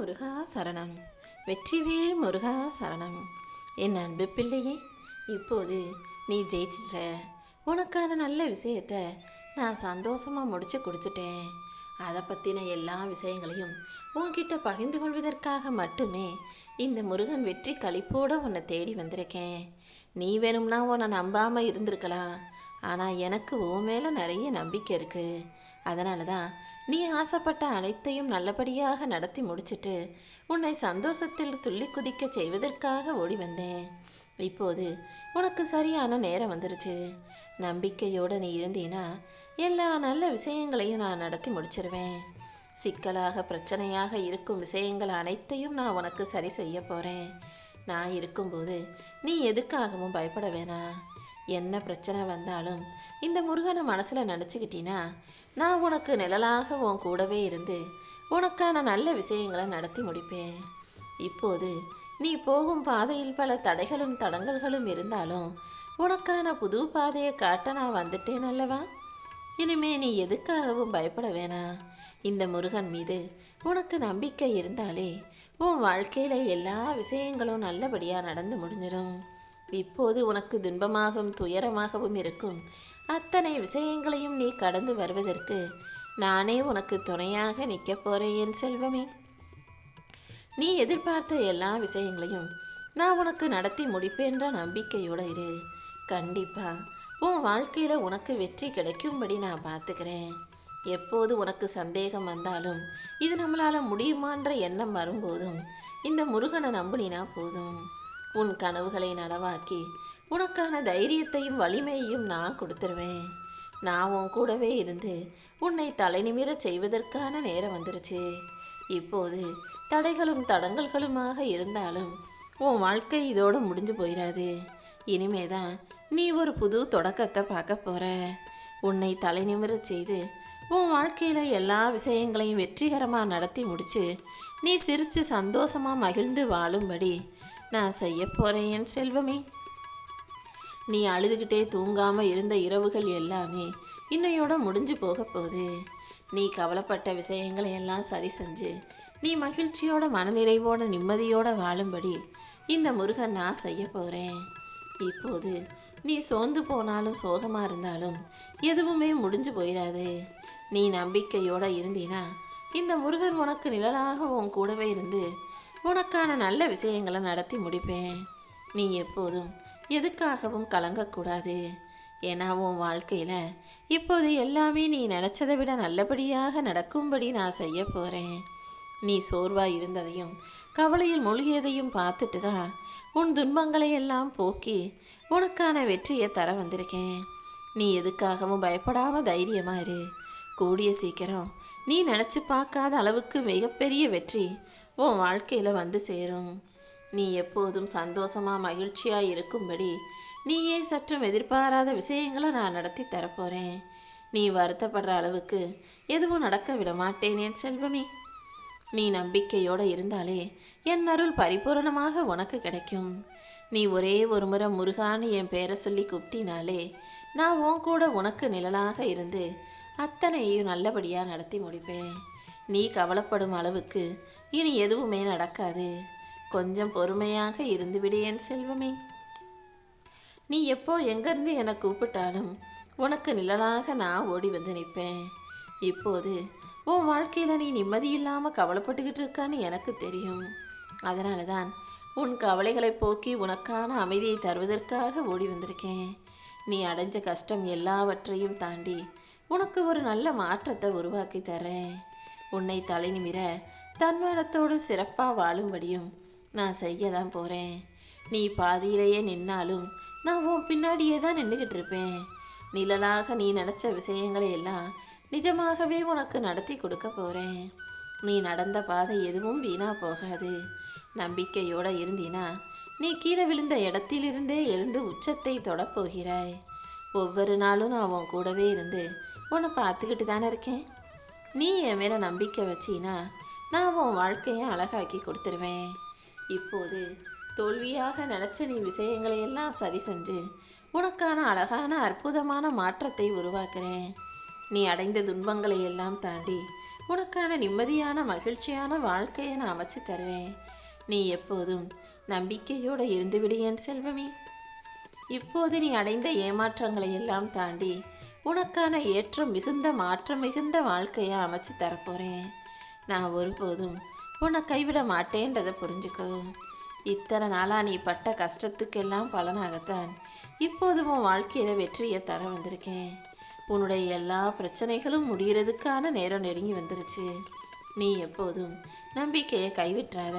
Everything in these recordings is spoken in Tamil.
முருகா சரணம். வெற்றிவேல் முருகா சரணம். என் அன்பு பிள்ளையே இப்போது நீ ஜெயிச்சிட்ட. உனக்கான நல்ல விஷயத்த நான் சந்தோஷமாக முடிச்சு கொடுத்துட்டேன். அதை பற்றின எல்லா விஷயங்களையும் உன்கிட்ட பகிர்ந்து கொள்வதற்காக மட்டுமே இந்த முருகன் வெற்றி கழிப்போடு உன்னை தேடி வந்திருக்கேன். நீ வேணும்னா உன்னை நம்பாமல் இருந்திருக்கலாம். ஆனால் எனக்கு உன் மேலே நிறைய நம்பிக்கை இருக்குது அதனால தான் நீ ஆசைப்பட்ட அனைத்தையும் நல்லபடியாக நடத்தி முடிச்சிட்டு உன்னை சந்தோஷத்தில் துள்ளி குதிக்க செய்வதற்காக ஓடி வந்தேன். இப்போது உனக்கு சரியான நேரம் வந்துருச்சு. நம்பிக்கையோடு நீ இருந்தீனா எல்லா நல்ல விஷயங்களையும் நான் நடத்தி முடிச்சிருவேன். சிக்கலாக பிரச்சனையாக இருக்கும் விஷயங்கள் அனைத்தையும் நான் உனக்கு சரி செய்ய போகிறேன் நான் இருக்கும்போது நீ எதுக்காகவும் பயப்பட வேணாம். என்ன பிரச்சனை வந்தாலும் இந்த முருகனை மனசில் நினச்சிக்கிட்டீன்னா நான் உனக்கு நிழலாக உன் கூடவே இருந்து உனக்கான நல்ல விஷயங்களை நடத்தி முடிப்பேன். இப்போது நீ போகும் பாதையில் பல தடைகளும் தடங்கல்களும் இருந்தாலும் உனக்கான புது பாதையை காட்ட நான் வந்துட்டேன் அல்லவா? இனிமே நீ எதுக்காகவும் பயப்பட வேணாம் இந்த முருகன் மீது உனக்கு நம்பிக்கை இருந்தாலே உன் வாழ்க்கையில எல்லா விஷயங்களும் நல்லபடியா நடந்து முடிஞ்சிடும். இப்போது உனக்கு துன்பமாகவும் துயரமாகவும் இருக்கும் அத்தனை விஷயங்களையும் நீ கடந்து வருவதற்கு நானே உனக்கு துணையாக நிற்கப் போறேன் என் செல்வமே. நீ எதிர்பார்த்த எல்லா விஷயங்களையும் நான் உனக்கு நடத்தி முடிப்பேன்ற நம்பிக்கையோட இரு. கண்டிப்பா உன் வாழ்க்கையில உனக்கு வெற்றி கிடைக்கும்படி நான் பார்த்துக்கிறேன். எப்போது உனக்கு சந்தேகம் வந்தாலும் இது நம்மளால முடியுமான்ற எண்ணம் வரும்போதும் இந்த முருகனை நம்புனினா போதும். உன் கனவுகளை நனவாக்கி உனக்கான தைரியத்தையும் வலிமையையும் நான் கொடுத்துருவேன். நான் உன் கூடவே இருந்து உன்னை தலைநிமிரச் செய்வதற்கான நேரம் வந்துருச்சு. இப்போது தடைகளும் தடங்கல்களுமாக இருந்தாலும் உன் வாழ்க்கை இதோடு முடிஞ்சு போயிடாது இனிமேதான் நீ ஒரு புது தொடக்கத்தை பார்க்க போற. உன்னை தலை நிமிர செய்து உன் வாழ்க்கையில எல்லா விஷயங்களையும் வெற்றிகரமாக நடத்தி முடிச்சு நீ சிரித்து சந்தோஷமா மகிழ்ந்து வாழும்படி நான் செய்ய போறேன் என் செல்வமே. நீ அழுதுகிட்டே தூங்காம இருந்த இரவுகள் எல்லாமே இன்னையோட முடிஞ்சு போக போகுது. நீ கவலைப்பட்ட விஷயங்களை எல்லாம் சரி செஞ்சு நீ மகிழ்ச்சியோட மனநிறைவோட நிம்மதியோட வாழும்படி இந்த முருகன் நான் செய்ய போகிறேன் இப்போது நீ சோர்ந்து போனாலும் சோகமாக இருந்தாலும் எதுவுமே முடிஞ்சு போயிடாது நீ நம்பிக்கையோட இருந்தீனா இந்த முருகன் உனக்கு நிழலாக உன் கூடவே இருந்து உனக்கான நல்ல விஷயங்களை நடத்தி முடிப்பேன். நீ எப்போதும் எதுக்காகவும் கலங்கக்கூடாது. ஏன்னா உன் வாழ்க்கையில் இப்போது எல்லாமே நீ நினச்சதை விட நல்லபடியாக நடக்கும்படி நான் செய்ய போகிறேன் நீ சோர்வாக இருந்ததையும் கவலையில் மூழ்கியதையும் பார்த்துட்டு தான் உன் துன்பங்களை எல்லாம் போக்கி உனக்கான வெற்றியை தர வந்திருக்கேன். நீ எதுக்காகவும் பயப்படாம தைரியமா இரு. கூடிய சீக்கிரம் நீ நினச்சி பார்க்காத அளவுக்கு மிகப்பெரிய வெற்றி உன் வாழ்க்கையில் வந்து சேரும். நீ எப்போதும் சந்தோஷமா மகிழ்ச்சியா இருக்கும்படி நீயே சற்றும் எதிர்பாராத விஷயங்களை நான் நடத்தி தரப்போறேன். நீ வருத்தப்படுற அளவுக்கு எதுவும் நடக்க விட மாட்டேன் என் செல்வமே. நீ நம்பிக்கையோட இருந்தாலே என் அருள் பரிபூரணமாக உனக்கு கிடைக்கும். நீ ஒரே ஒரு முறை முருகான்னு என் பேரை சொல்லி கூப்பிட்டினாலே நான் உன் கூட உனக்கு நிழலாக இருந்து அத்தனையும் நல்லபடியாக நடத்தி முடிப்பேன். நீ கவலைப்படும் அளவுக்கு இனி எதுவுமே நடக்காது. கொஞ்சம் பொறுமையாக இருந்துவிடு என் செல்வமே. நீ எப்போ எங்கேருந்து என்னை கூப்பிட்டாலும் உனக்கு நிழலாக நான் ஓடி வந்து நிற்பேன். இப்போது உன் வாழ்க்கையில் நீ நிம்மதி கவலைப்பட்டுக்கிட்டு இருக்கான்னு எனக்கு தெரியும். அதனால தான் உன் கவலைகளை போக்கி உனக்கான அமைதியை தருவதற்காக ஓடி வந்திருக்கேன். நீ அடைஞ்ச கஷ்டம் எல்லாவற்றையும் தாண்டி உனக்கு ஒரு நல்ல மாற்றத்தை உருவாக்கி தரேன் உன்னை தலைநிமிர தன்மானத்தோடு சிறப்பாக வாழும்படியும் நான் செய்ய தான் போகிறேன் நீ பாதியிலேயே நின்னாலும் நான் உன் பின்னாடியே தான் நின்றுகிட்டு இருப்பேன். நிழலாக நீ நினச்ச விஷயங்களை எல்லாம் நிஜமாகவே உனக்கு நடத்தி கொடுக்க போகிறேன் நீ நடந்த பாதை எதுவும் வீணாக போகாது. நம்பிக்கையோடு இருந்தினா நீ கீழே விழுந்த இடத்திலிருந்தே எழுந்து உச்சத்தை தொடப்போகிறாய் ஒவ்வொரு நாளும் நான் உன் கூடவே இருந்து உன்னை பார்த்துக்கிட்டு தானே இருக்கேன். நீ என் மேலே நம்பிக்கை வச்சினா நான் உன் வாழ்க்கையை அழகாக்கி கொடுத்துருவேன். இப்போது தோல்வியாக நினைச்ச நீ விஷயங்களை எல்லாம் சரி செஞ்சு உனக்கான அழகான அற்புதமான மாற்றத்தை உருவாக்குறேன். நீ அடைந்த துன்பங்களை எல்லாம் தாண்டி உனக்கான நிம்மதியான மகிழ்ச்சியான வாழ்க்கையை நான் அமைச்சு தருவேன். நீ எப்போதும் நம்பிக்கையோடு இருந்துவிடு என் செல்வமே. இப்போது நீ அடைந்த ஏமாற்றங்களை எல்லாம் தாண்டி உனக்கான ஏற்றம் மிகுந்த மாற்றம் மிகுந்த வாழ்க்கையை அமைச்சு தரப்போகிறேன் நான் ஒருபோதும் உன்னை கைவிட மாட்டேன்றதை புரிஞ்சுக்கோ. இத்தனை நாளாக நீ பட்ட கஷ்டத்துக்கெல்லாம் பலனாகத்தான் இப்போது உன் வாழ்க்கையில் வெற்றியை தர வந்திருக்கேன். உன்னுடைய எல்லா பிரச்சனைகளும் முடிகிறதுக்கான நேரம் நெருங்கி வந்துருச்சு. நீ எப்போதும் நம்பிக்கையை கைவிட்டுறாத.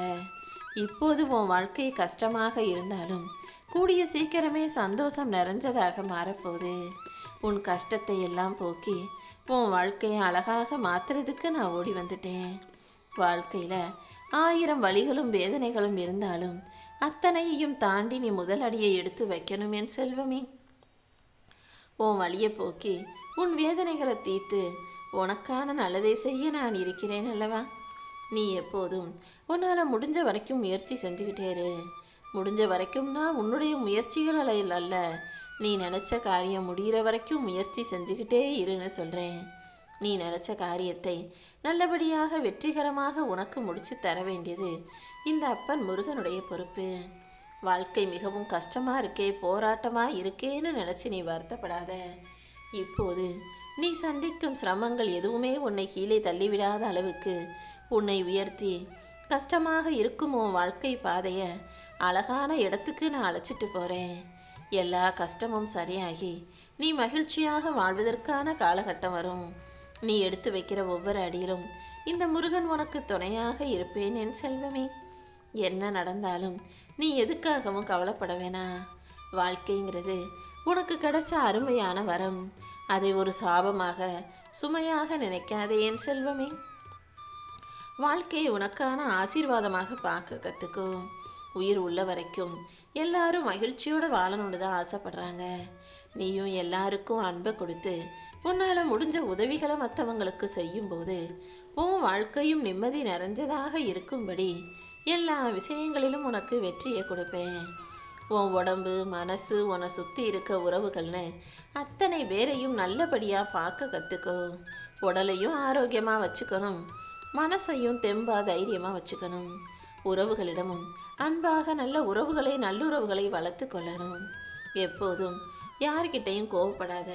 இப்போது உன் வாழ்க்கை கஷ்டமாக இருந்தாலும் கூடிய சீக்கிரமே சந்தோஷம் நிறைஞ்சதாக மாறப்போகுது. உன் கஷ்டத்தை எல்லாம் போக்கி உன் வாழ்க்கையை அழகாக மாத்துறதுக்கு நான் ஓடி வந்துட்டேன். வாழ்க்கையில் ஆயிரம் வழிகளும் வேதனைகளும் இருந்தாலும் அத்தனையையும் தாண்டி நீ முதல் அடியை எடுத்து வைக்கணும் என் செல்வமே. உன் வழியை போக்கி உன் வேதனைகளை தீர்த்து உனக்கான நல்லதை செய்ய நான் இருக்கிறேன் அல்லவா? நீ எப்போதும் உன்னால் முடிஞ்ச வரைக்கும் முயற்சி செஞ்சுக்கிட்டே இரு. முடிஞ்ச வரைக்கும்னா உன்னுடைய முயற்சிகளில் அல்ல நீ நினச்ச காரியம் முடிகிற வரைக்கும் முயற்சி செஞ்சுக்கிட்டே இருன்னு சொல்கிறேன் நீ நினச்ச காரியத்தை நல்லபடியாக வெற்றிகரமாக உனக்கு முடிச்சு தர வேண்டியது. இந்த அப்பன் முருகனுடைய பொறுப்பு. வாழ்க்கை மிகவும் கஷ்டமா இருக்கே போராட்டமா இருக்கேன்னு நினைச்சு நீ வருத்தப்படாத. இப்போது நீ சந்திக்கும் சிரமங்கள் எதுவுமே உன்னை கீழே தள்ளிவிடாத அளவுக்கு. உன்னை உயர்த்தி கஷ்டமாக இருக்கும் உன் வாழ்க்கை பாதைய அழகான இடத்துக்கு நான் அழைச்சிட்டு போறேன். எல்லா கஷ்டமும் சரியாகி நீ மகிழ்ச்சியாக வாழ்வதற்கான காலகட்டம் வரும். நீ எடுத்து வைக்கிற ஒவ்வொரு அடியிலும் இந்த முருகன் உனக்கு துணையாக இருப்பேன் என் செல்வமே. என்ன நடந்தாலும் நீ எதுக்காகவும் கவலைப்பட வேணாம் வாழ்க்கைங்கிறது உனக்கு கிடைச்ச அருமையான வரம். அதை ஒரு சாபமாக சுமையாக நினைக்காதே என் செல்வமே. வாழ்க்கையை உனக்கான ஆசீர்வாதமாக பார்க்க கத்துக்கோ. உயிர் உள்ள வரைக்கும் எல்லாரும் மகிழ்ச்சியோட வாழணும்னு தான் ஆசைப்படுறாங்க. நீயும் எல்லாருக்கும் அன்பை கொடுத்து உன்னால் முடிஞ்ச உதவிகளை மற்றவங்களுக்கு செய்யும்போது உன் வாழ்க்கையும் நிம்மதி நிறைஞ்சதாக இருக்கும்படி எல்லா விஷயங்களிலும் உனக்கு வெற்றியை கொடுப்பேன். உன் உடம்பு மனசு உன்னை சுற்றி இருக்க உறவுகள்னு அத்தனை பேரையும் நல்லபடியாக பார்க்க கற்றுக்கோ உடலையும் ஆரோக்கியமாக வச்சுக்கணும். மனசையும் தெம்பா தைரியமாக வச்சுக்கணும். உறவுகளிடமும் அன்பாக நல்ல உறவுகளை நல்லுறவுகளை வளர்த்து கொள்ளணும். எப்போதும் யார்கிட்டையும் கோவப்படாத.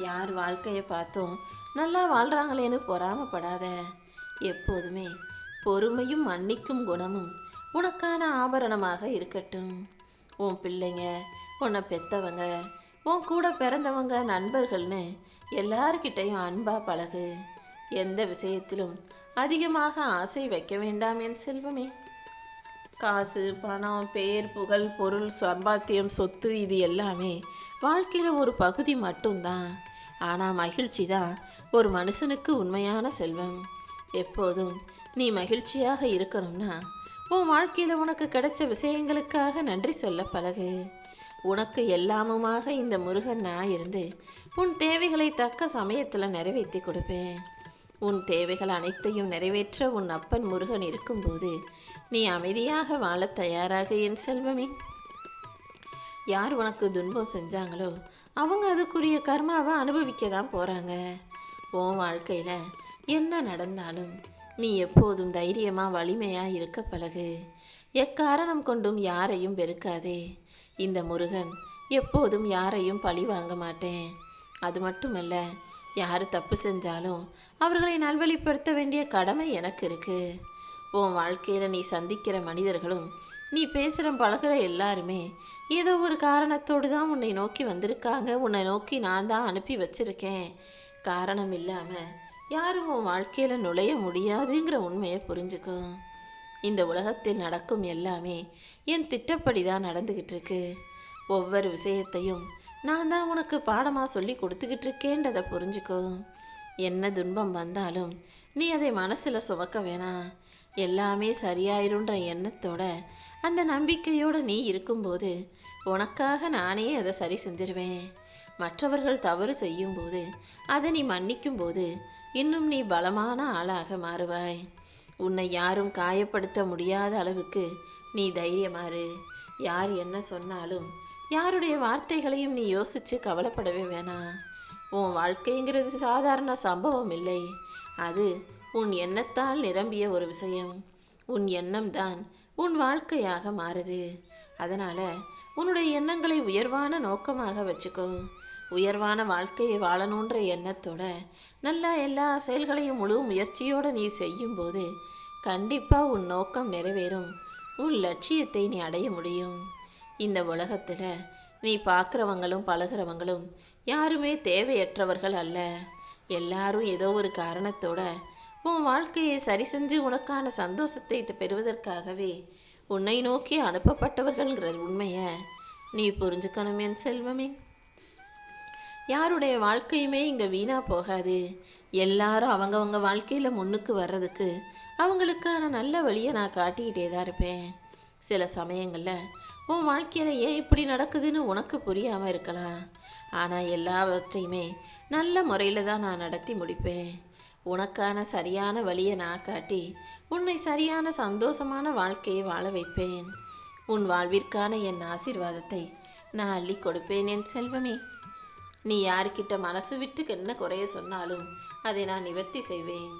யார் வாழ்க்கையை பார்த்தும் நல்லா வாழ்கிறாங்களேன்னு பொறாமப்படாத. எப்போதுமே பொறுமையும் மன்னிக்கும் குணமும் உனக்கான ஆபரணமாக இருக்கட்டும். உன் பிள்ளைங்க உன்னை பெத்தவங்க உன் கூட பிறந்தவங்க நண்பர்கள்னு எல்லார்கிட்டையும் அன்பா பழகு. எந்த விஷயத்திலும் அதிகமாக ஆசை வைக்க வேண்டாம் என் செல்வமே. காசு பணம் பெயர் புகழ் பொருள் சம்பாத்தியம் சொத்து இது எல்லாமே வாழ்க்கையில் ஒரு பகுதி மட்டும்தான். ஆனால் மகிழ்ச்சி தான் ஒரு மனுஷனுக்கு உண்மையான செல்வம். எப்போதும் நீ மகிழ்ச்சியாக இருக்கணும்னா உன் வாழ்க்கையில் உனக்கு கிடைச்ச விஷயங்களுக்காக நன்றி சொல்ல பழகு. உனக்கு எல்லாமுமாக இந்த முருகன் நான் இருந்து உன் தேவைகளை தக்க சமயத்தில் நிறைவேற்றி கொடுப்பேன். உன் தேவைகள் அனைத்தையும் நிறைவேற்ற உன் அப்பன் முருகன் இருக்கும்போது நீ அமைதியாக வாழ தயாராக என் செல்வமே. யார் உனக்கு துன்பம் செஞ்சாங்களோ அவங்க அதுக்குரிய கர்மாவை அனுபவிக்க தான் போகிறாங்க உன் வாழ்க்கையில் என்ன நடந்தாலும் நீ எப்போதும் தைரியமாக வலிமையாக இருக்க பழகு. எக்காரணம் கொண்டும் யாரையும் வெறுக்காதே. இந்த முருகன் எப்போதும் யாரையும் பழி வாங்க மாட்டேன். அது மட்டுமல்ல யார் தப்பு செஞ்சாலும் அவர்களை நல்வழிப்படுத்த வேண்டிய கடமை எனக்கு இருக்கு. உன் வாழ்க்கையில் நீ சந்திக்கிற மனிதர்களும் நீ பேசுகிற பழகுற எல்லாருமே ஏதோ ஒரு காரணத்தோடு தான் உன்னை நோக்கி வந்திருக்காங்க. உன்னை நோக்கி நான் தான் அனுப்பி வச்சிருக்கேன். காரணம் இல்லாமல் யாரும் உன் வாழ்க்கையில் நுழைய முடியாதுங்கிற உண்மையை புரிஞ்சுக்கோ. இந்த உலகத்தில் நடக்கும் எல்லாமே என் திட்டப்படி தான் நடந்துக்கிட்டு இருக்கு. ஒவ்வொரு விஷயத்தையும் நான் தான் உனக்கு பாடமாக சொல்லி கொடுத்துக்கிட்டு இருக்கேன்றதை புரிஞ்சுக்கோ. என்ன துன்பம் வந்தாலும் நீ அதை மனசில் சுமக்க வேணாம். எல்லாமே சரியாயிருன்ற எண்ணத்தோட அந்த நம்பிக்கையோடு நீ இருக்கும்போது உனக்காக நானே அதை சரி செஞ்சிருவேன். மற்றவர்கள் தவறு செய்யும்போது அதை நீ மன்னிக்கும் போது இன்னும் நீ பலமான ஆளாக மாறுவாய். உன்னை யாரும் காயப்படுத்த முடியாத அளவுக்கு நீ தைரியமாறு யார் என்ன சொன்னாலும் யாருடைய வார்த்தைகளையும் நீ யோசிச்சு கவலைப்படவே வேணாம். உன் வாழ்க்கைங்கிறது சாதாரண சம்பவம் இல்லை. அது உன் எண்ணத்தால் நிரம்பிய ஒரு விஷயம். உன் எண்ணம் தான் உன் வாழ்க்கையாக மாறுது. அதனால உன்னுடைய எண்ணங்களை உயர்வான நோக்கமாக வச்சுக்கோ. உயர்வான வாழ்க்கையை வாழணுன்ற எண்ணத்தோட நல்லா எல்லா செயல்களையும் முழு முயற்சியோட நீ செய்யும்போது கண்டிப்பா உன் நோக்கம் நிறைவேறும். உன் லட்சியத்தை நீ அடைய முடியும். இந்த உலகத்துல நீ பார்க்குறவங்களும் பழகுறவங்களும் யாருமே தேவையற்றவர்கள் அல்ல. எல்லாரும் ஏதோ ஒரு காரணத்தோட உன் வாழ்க்கையை சரி செஞ்சு உனக்கான சந்தோஷத்தை பெறுவதற்காகவே உன்னை நோக்கி அனுப்பப்பட்டவர்கள்ங்கிற உண்மையை நீ புரிஞ்சுக்கணும் என் செல்வமே. யாருடைய வாழ்க்கையுமே இங்கே வீணாக போகாது. எல்லாரும் அவங்கவங்க வாழ்க்கையில் முன்னுக்கு வர்றதுக்கு அவங்களுக்கான நல்ல வழியை நான் காட்டிக்கிட்டே தான் இருப்பேன். சில சமயங்களில் உன் வாழ்க்கையில் ஏன் இப்படி நடக்குதுன்னு உனக்கு புரியாமல் இருக்கலாம். ஆனால் எல்லாவற்றையுமே நல்ல முறையில் தான் நான் நடத்தி முடிப்பேன். உனக்கான சரியான வழியை நான் காட்டி உன்னை சரியான சந்தோஷமான வாழ்க்கையை வாழ வைப்பேன். உன் வாழ்விற்கான என் ஆசீர்வாதத்தை நான் அள்ளி கொடுப்பேன் என் செல்வமே. நீ யாருக்கிட்ட மனசு விட்டு என்ன குறைய சொன்னாலும் அதை நான் நிவர்த்தி செய்வேன்.